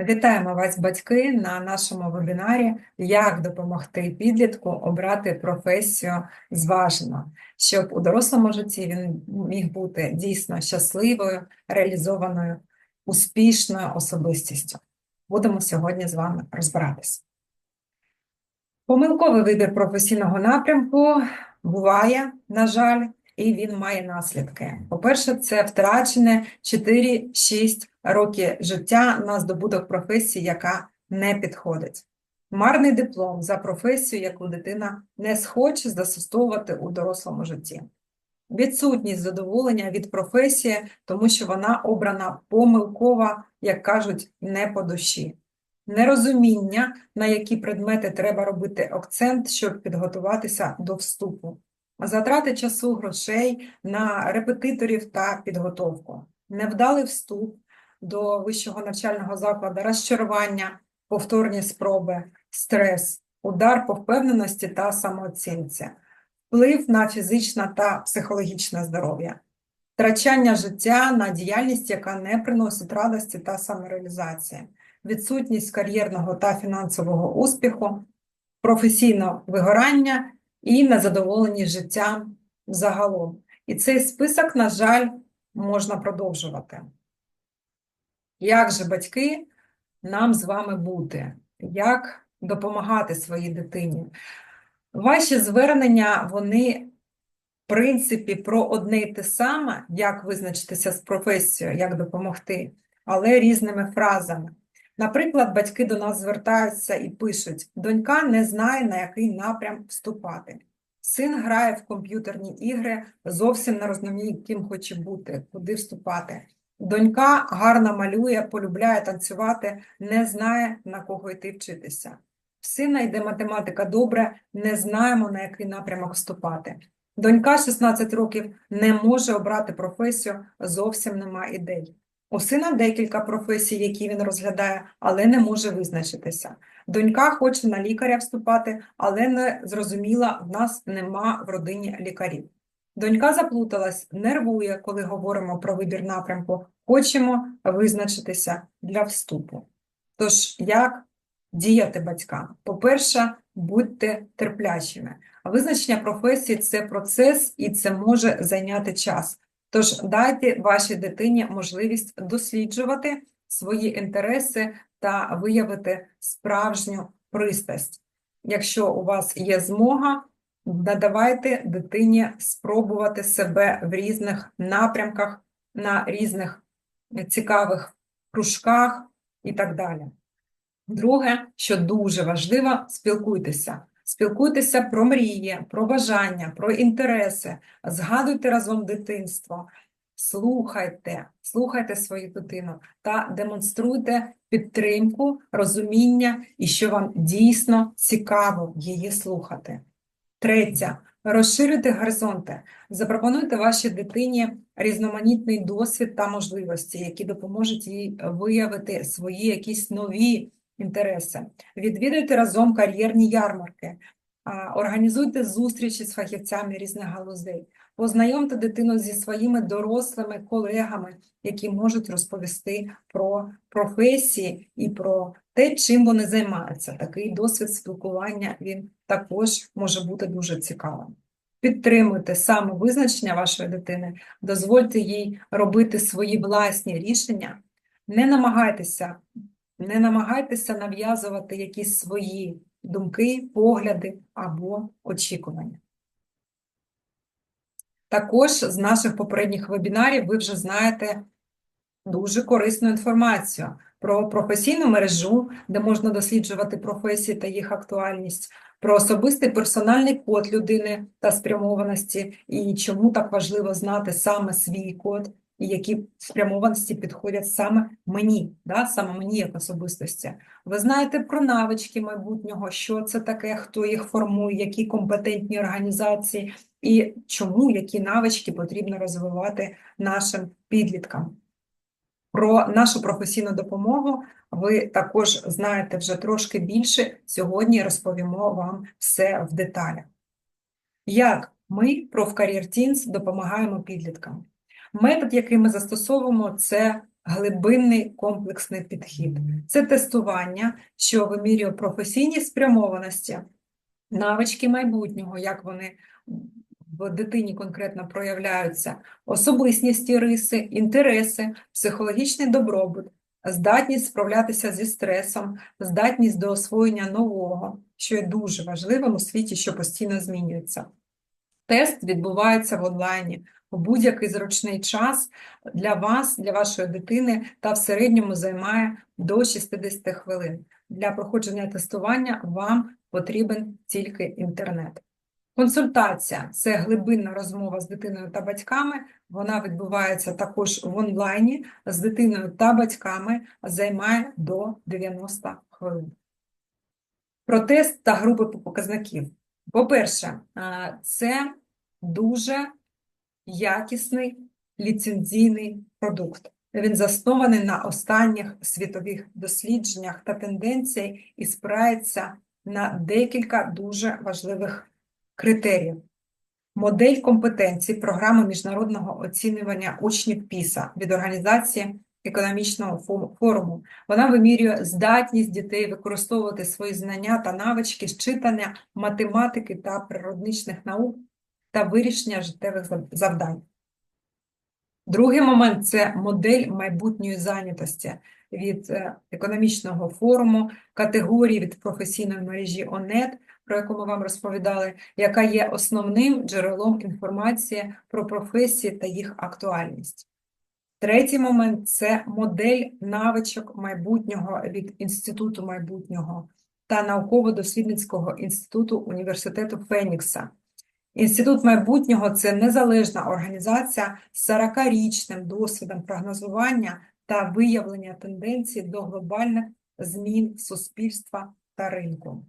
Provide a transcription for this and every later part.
Вітаємо вас, батьки, на нашому вебінарі Як допомогти підлітку обрати професію зважено, щоб у дорослому житті він міг бути дійсно щасливою, реалізованою, успішною особистістю. Будемо сьогодні з вами розбиратися. Помилковий вибір професійного напрямку буває, на жаль, і він має наслідки. По-перше, це втрачене 4-6 роки життя на здобуток професії, яка не підходить. Марний диплом за професію, яку дитина не схоче застосовувати у дорослому житті. Відсутність задоволення від професії, тому що вона обрана помилкова, як кажуть, не по душі. Нерозуміння, на які предмети треба робити акцент, щоб підготуватися до вступу. Затрати часу грошей на репетиторів та підготовку. Невдалий вступ до вищого навчального закладу, розчарування, повторні спроби, стрес, удар по впевненості та самооцінці, вплив на фізичне та психологічне здоров'я, втрачання життя на діяльність, яка не приносить радості та самореалізації, відсутність кар'єрного та фінансового успіху, професійне вигорання і незадоволені життям загалом. І цей список, на жаль, можна продовжувати. Як же батьки нам з вами бути? Як допомагати своїй дитині? Ваші звернення, вони, в принципі, про одне й те саме, як визначитися з професією, як допомогти, але різними фразами. Наприклад, батьки до нас звертаються і пишуть: донька не знає, на який напрям вступати. Син грає в комп'ютерні ігри, зовсім не розуміє, ким хоче бути, куди вступати. Донька гарно малює, полюбляє танцювати, не знає, на кого йти вчитися. В сина йде математика добре, не знаємо, на який напрямок вступати. Донька 16 років не може обрати професію, зовсім нема ідей. У сина декілька професій, які він розглядає, але не може визначитися. Донька хоче на лікаря вступати, але не зрозуміла, в нас нема в родині лікарів. Донька заплуталась, нервує, коли говоримо про вибір напрямку. Хочемо визначитися для вступу. Тож, як діяти батькам? По-перше, будьте терплячими. Визначення професії це процес і це може зайняти час. Тож дайте вашій дитині можливість досліджувати свої інтереси та виявити справжню пристрасть. Якщо у вас є змога, надавайте дитині спробувати себе в різних напрямках, на різних цікавих кружках і так далі. Друге, що дуже важливо, спілкуйтеся. Спілкуйтеся про мрії, про бажання, про інтереси, згадуйте разом дитинство, слухайте, слухайте свою дитину та демонструйте підтримку, розуміння і що вам дійсно цікаво її слухати. Третє. Розширюйте горизонти, запропонуйте вашій дитині різноманітний досвід та можливості, які допоможуть їй виявити свої якісь нові інтереси. Відвідуйте разом кар'єрні ярмарки, організуйте зустрічі з фахівцями різних галузей, познайомте дитину зі своїми дорослими колегами, які можуть розповісти про професії і про те, чим вони займаються. Такий досвід спілкування він також може бути дуже цікавим. Підтримуйте самовизначення вашої дитини, дозвольте їй робити свої власні рішення, не намагайтеся не намагайтеся нав'язувати якісь свої думки, погляди або очікування. Також з наших попередніх вебінарів ви вже знаєте дуже корисну інформацію про професійну мережу, де можна досліджувати професії та їх актуальність, про особистий персональний код людини та спрямованості, і чому так важливо знати саме свій код які спрямованості підходять саме мені, да, саме мені як особистості. Ви знаєте про навички майбутнього, що це таке, хто їх формує, які компетентні організації, і чому які навички потрібно розвивати нашим підліткам. Про нашу професійну допомогу ви також знаєте вже трошки більше. Сьогодні розповімо вам все в деталях. Як ми, профкар'єр Teens, допомагаємо підліткам? Метод, який ми застосовуємо, це глибинний комплексний підхід. Це тестування, що вимірює професійні спрямованості, навички майбутнього, як вони в дитині конкретно проявляються, особистісні риси, інтереси, психологічний добробут, здатність справлятися зі стресом, здатність до освоєння нового, що є дуже важливим у світі, що постійно змінюється. Тест відбувається в онлайні у будь-який зручний час для вас, для вашої дитини, та в середньому займає до 60 хвилин. Для проходження тестування вам потрібен тільки інтернет. Консультація це глибинна розмова з дитиною та батьками. Вона відбувається також в онлайні з дитиною та батьками, займає до 90 хвилин. Про тест та групи показників. По-перше, це дуже якісний ліцензійний продукт. Він заснований на останніх світових дослідженнях та тенденцій і спирається на декілька дуже важливих критеріїв. Модель компетенцій програми міжнародного оцінювання учнів ПІСА від Організації економічного форуму. Вона вимірює здатність дітей використовувати свої знання та навички з читання математики та природничних наук та вирішення життєвих завдань. Другий момент це модель майбутньої зайнятості від е, економічного форуму, категорії від професійної мережі ОНЕТ, про яку ми вам розповідали, яка є основним джерелом інформації про професії та їх актуальність. Третій момент це модель навичок майбутнього від Інституту майбутнього та науково-дослідницького інституту університету Фенікса. Інститут майбутнього це незалежна організація з 40-річним досвідом прогнозування та виявлення тенденцій до глобальних змін суспільства та ринку.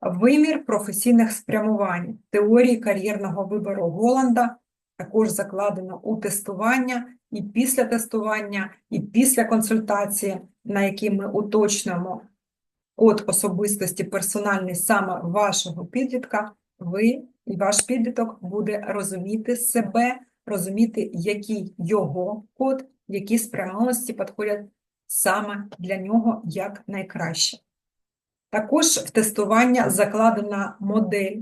Вимір професійних спрямувань теорії кар'єрного вибору Голланда також закладено у тестування і після тестування, і після консультації, на якій ми уточнюємо код особистості персональний саме вашого підлітка, ви і ваш підліток буде розуміти себе, розуміти, який його код, які спрямованості підходять саме для нього як найкраще. Також в тестування закладена модель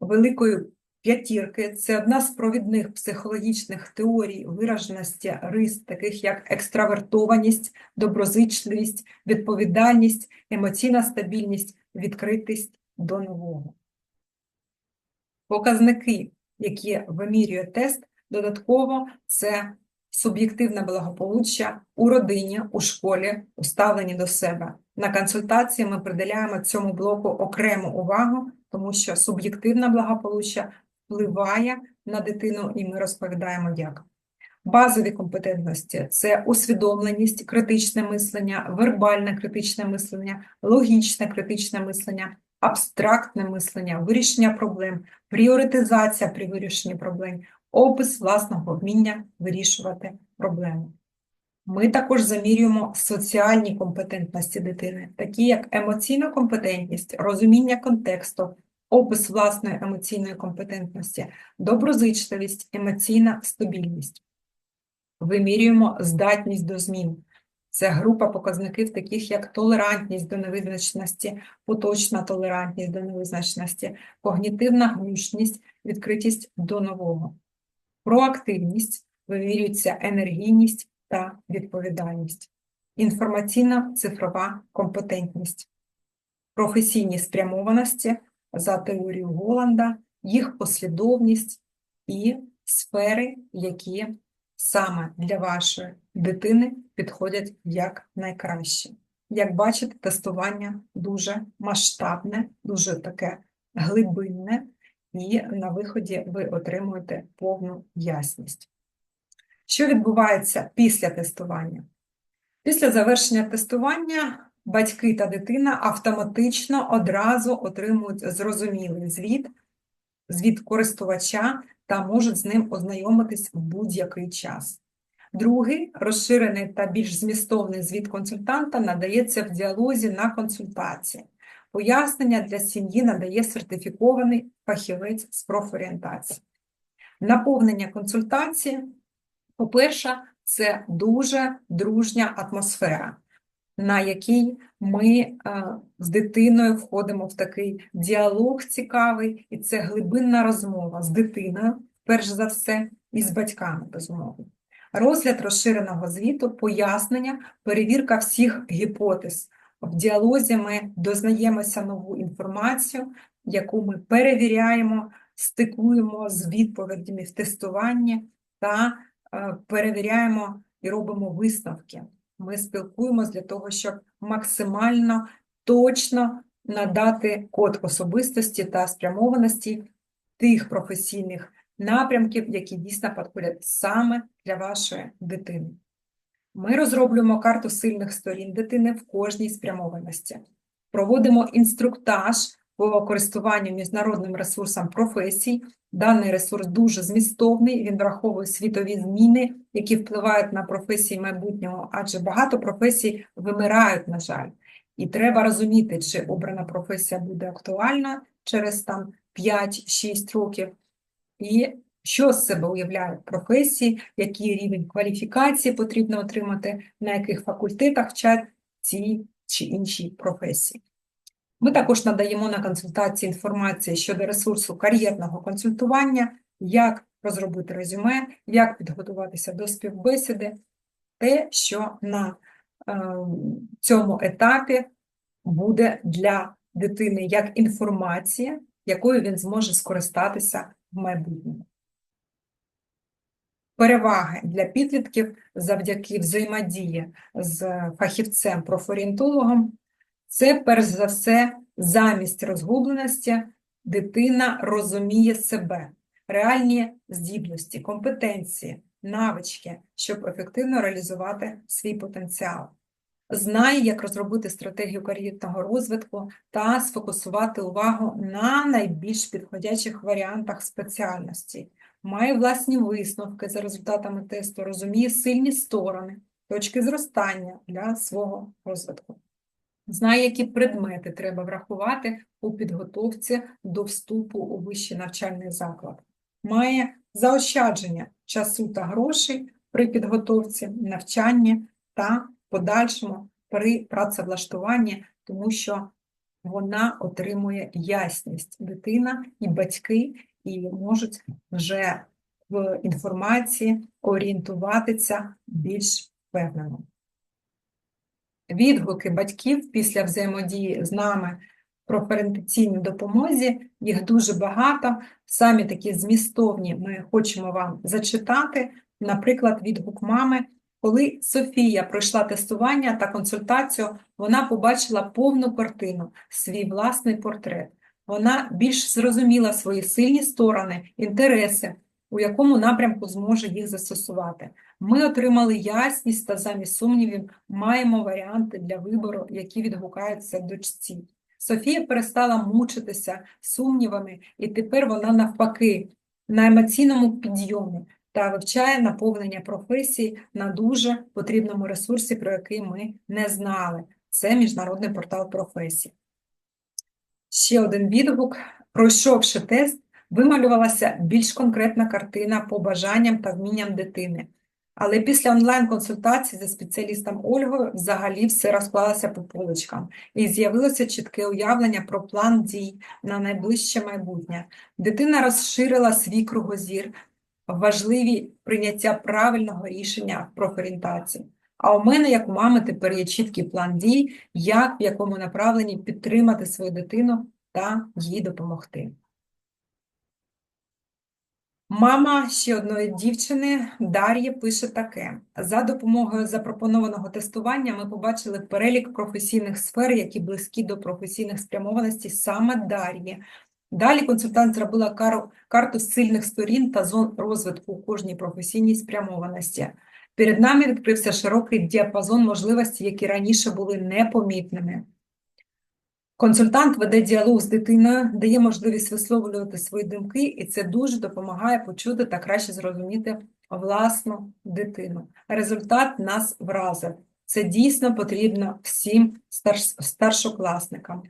великої п'ятірки. Це одна з провідних психологічних теорій вираженості рис, таких як екстравертованість, доброзичливість, відповідальність, емоційна стабільність, відкритість до нового. Показники, які вимірює тест, додатково це суб'єктивне благополуччя у родині, у школі, у ставленні до себе. На консультації ми приділяємо цьому блоку окрему увагу, тому що суб'єктивне благополуччя впливає на дитину, і ми розповідаємо, як. Базові компетентності це усвідомленість, критичне мислення, вербальне критичне мислення, логічне критичне мислення, абстрактне мислення, вирішення проблем, пріоритизація при вирішенні проблем, опис власного вміння вирішувати проблеми. Ми також замірюємо соціальні компетентності дитини, такі як емоційна компетентність, розуміння контексту, опис власної емоційної компетентності, доброзичливість, емоційна стабільність. Вимірюємо здатність до змін. Це група показників, таких як толерантність до невизначеності, поточна толерантність до невизначеності, когнітивна гнучність, відкритість до нового. Проактивність вимірюється енергійність та відповідальність, інформаційна цифрова компетентність, професійні спрямованості за теорією Голланда, їх послідовність і сфери, які саме для вашої дитини підходять як найкраще. Як бачите, тестування дуже масштабне, дуже таке глибинне, і на виході ви отримуєте повну ясність. Що відбувається після тестування? Після завершення тестування батьки та дитина автоматично одразу отримують зрозумілий звіт, звіт користувача та можуть з ним ознайомитись в будь-який час. Другий розширений та більш змістовний звіт консультанта надається в діалозі на консультації. Пояснення для сім'ї надає сертифікований фахівець з профорієнтації. Наповнення консультації, по-перше, це дуже дружня атмосфера, на якій ми е, з дитиною входимо в такий діалог цікавий, і це глибинна розмова з дитиною, перш за все, і з батьками, безумовно. Розгляд розширеного звіту, пояснення, перевірка всіх гіпотез. В діалозі ми дознаємося нову інформацію, яку ми перевіряємо, стикуємо з відповідями в тестуванні та е, перевіряємо і робимо висновки. Ми спілкуємося для того, щоб максимально точно надати код особистості та спрямованості тих професійних напрямків, які дійсно підходять саме для вашої дитини. Ми розроблюємо карту сильних сторін дитини в кожній спрямованості, проводимо інструктаж по користуванню міжнародним ресурсом професій. Даний ресурс дуже змістовний, він враховує світові зміни, які впливають на професії майбутнього, адже багато професій вимирають, на жаль. І треба розуміти, чи обрана професія буде актуальна через там 5-6 років, і що з себе уявляють професії, який рівень кваліфікації потрібно отримати, на яких факультетах вчать ці чи інші професії. Ми також надаємо на консультації інформації щодо ресурсу кар'єрного консультування, як розробити резюме, як підготуватися до співбесіди, те, що на е, цьому етапі буде для дитини як інформація, якою він зможе скористатися в майбутньому. Переваги для підлітків завдяки взаємодії з фахівцем профорієнтологом це, перш за все, замість розгубленості дитина розуміє себе, реальні здібності, компетенції, навички, щоб ефективно реалізувати свій потенціал. Знає, як розробити стратегію кар'єрного розвитку та сфокусувати увагу на найбільш підходячих варіантах спеціальності, має власні висновки за результатами тесту, розуміє сильні сторони, точки зростання для свого розвитку. Знає, які предмети треба врахувати у підготовці до вступу у вищий навчальний заклад. Має заощадження часу та грошей при підготовці, навчанні та подальшому при працевлаштуванні, тому що вона отримує ясність дитина і батьки, і можуть вже в інформації орієнтуватися більш впевнено. Відгуки батьків після взаємодії з нами про парентаційній допомозі, їх дуже багато, самі такі змістовні ми хочемо вам зачитати. Наприклад, відгук мами, коли Софія пройшла тестування та консультацію, вона побачила повну картину, свій власний портрет. Вона більш зрозуміла свої сильні сторони, інтереси, у якому напрямку зможе їх застосувати. Ми отримали ясність та замість сумнівів маємо варіанти для вибору, які відгукаються дочці. Софія перестала мучитися сумнівами, і тепер вона навпаки на емоційному підйомі та вивчає наповнення професії на дуже потрібному ресурсі, про який ми не знали. Це міжнародний портал професій. Ще один відгук. Пройшовши тест, вималювалася більш конкретна картина по бажанням та вмінням дитини. Але після онлайн-консультації зі спеціалістом Ольгою взагалі все розклалося по поличкам і з'явилося чітке уявлення про план дій на найближче майбутнє. Дитина розширила свій кругозір, важливі прийняття правильного рішення профорієнтації. А у мене, як у мами, тепер є чіткий план дій, як в якому направленні підтримати свою дитину та їй допомогти. Мама ще одної дівчини Дар'ї пише таке: за допомогою запропонованого тестування ми побачили перелік професійних сфер, які близькі до професійних спрямованостей саме Дар'ї. Далі консультант зробила кару, карту сильних сторін та зон розвитку у кожній професійній спрямованості. Перед нами відкрився широкий діапазон можливостей, які раніше були непомітними. Консультант веде діалог з дитиною, дає можливість висловлювати свої думки, і це дуже допомагає почути та краще зрозуміти власну дитину. Результат нас вразив. Це дійсно потрібно всім старшокласникам.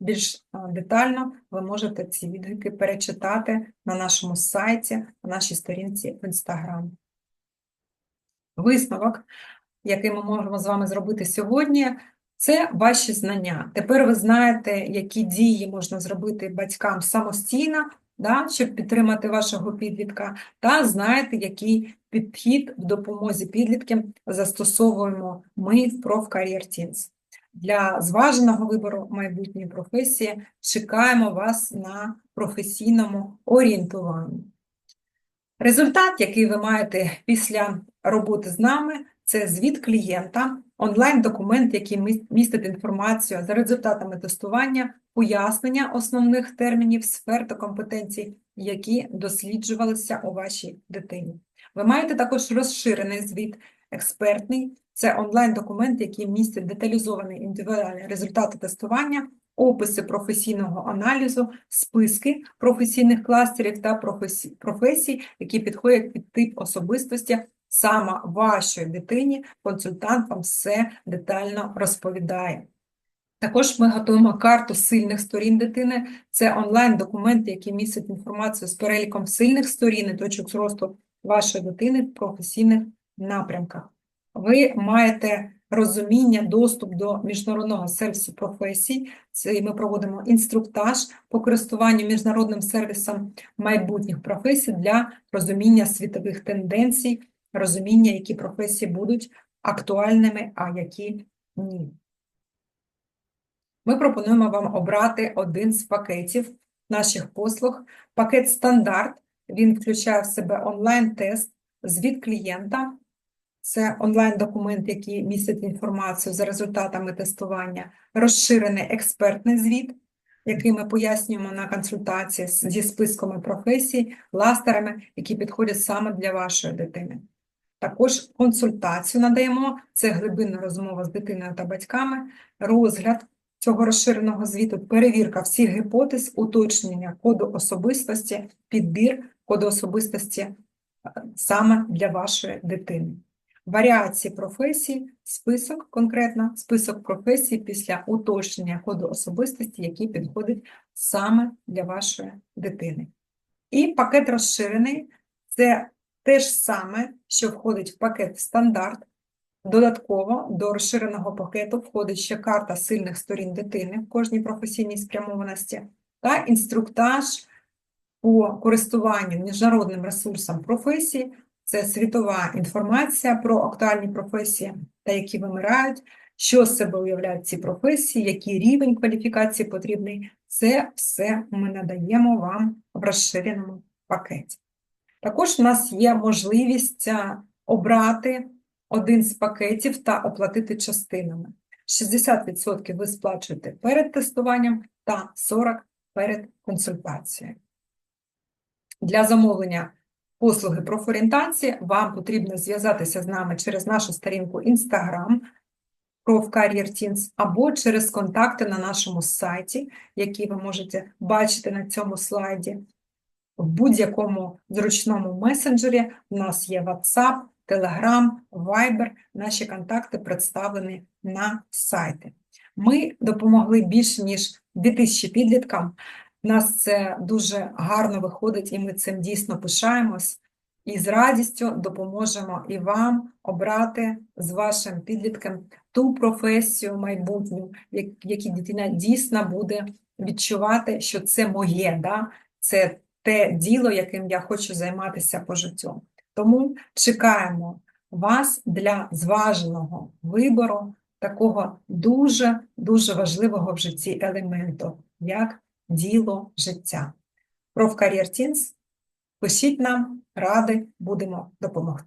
Більш детально ви можете ці відгуки перечитати на нашому сайті, на нашій сторінці в Instagram. висновок, який ми можемо з вами зробити сьогодні, це ваші знання. Тепер ви знаєте, які дії можна зробити батькам самостійно, да, щоб підтримати вашого підлітка, та знаєте, який підхід в допомозі підліткам застосовуємо ми в ProfCareer Teams. Для зваженого вибору майбутньої професії чекаємо вас на професійному орієнтуванні. Результат, який ви маєте після роботи з нами, це звіт клієнта, онлайн-документ, який міс- містить інформацію за результатами тестування, пояснення основних термінів, сфер та компетенцій, які досліджувалися у вашій дитині. Ви маєте також розширений звіт, експертний, це онлайн-документ, який містить деталізовані індивідуальні результати тестування, описи професійного аналізу, списки професійних кластерів та професій, які підходять під тип особистості саме вашої дитині. Консультант вам все детально розповідає. Також ми готуємо карту сильних сторін дитини. Це онлайн-документ, який містить інформацію з переліком сильних сторін і точок зросту вашої дитини в професійних напрямках. Ви маєте розуміння, доступ до міжнародного сервісу професій. Це ми проводимо інструктаж по користуванню міжнародним сервісом майбутніх професій для розуміння світових тенденцій, розуміння, які професії будуть актуальними, а які ні. Ми пропонуємо вам обрати один з пакетів наших послуг. Пакет стандарт. Він включає в себе онлайн-тест, звіт клієнта. Це онлайн-документ, який містить інформацію за результатами тестування, розширений експертний звіт, який ми пояснюємо на консультації зі списками професій, ластерами, які підходять саме для вашої дитини. Також консультацію надаємо, це глибинна розмова з дитиною та батьками, розгляд цього розширеного звіту, перевірка всіх гіпотез, уточнення коду особистості, підбір коду особистості е, саме для вашої дитини. Варіації професій, список конкретно, список професій після уточнення коду особистості, який підходить саме для вашої дитини. І пакет розширений це те ж саме, що входить в пакет стандарт. Додатково до розширеного пакету входить ще карта сильних сторін дитини в кожній професійній спрямованості та інструктаж по користуванню міжнародним ресурсом професії. Це світова інформація про актуальні професії та які вимирають, що з себе уявляють ці професії, який рівень кваліфікації потрібний. Це все ми надаємо вам в розширеному пакеті. Також у нас є можливість обрати один з пакетів та оплатити частинами. 60% ви сплачуєте перед тестуванням та 40% перед консультацією. Для замовлення послуги профорієнтації вам потрібно зв'язатися з нами через нашу сторінку Instagram ProfCareerTeams або через контакти на нашому сайті, які ви можете бачити на цьому слайді. В будь-якому зручному месенджері у нас є WhatsApp, Telegram, Viber. Наші контакти представлені на сайті. Ми допомогли більше ніж 2000 підліткам. Нас це дуже гарно виходить, і ми цим дійсно пишаємось. І з радістю допоможемо і вам обрати з вашим підлітком ту професію майбутню, в якій дитина дійсно буде відчувати, що це моє, да? це те діло, яким я хочу займатися по життю. Тому чекаємо вас для зваженого вибору такого дуже-дуже важливого в житті елементу, як діло життя. Профкар'єр Тінс, пишіть нам, ради будемо допомогти.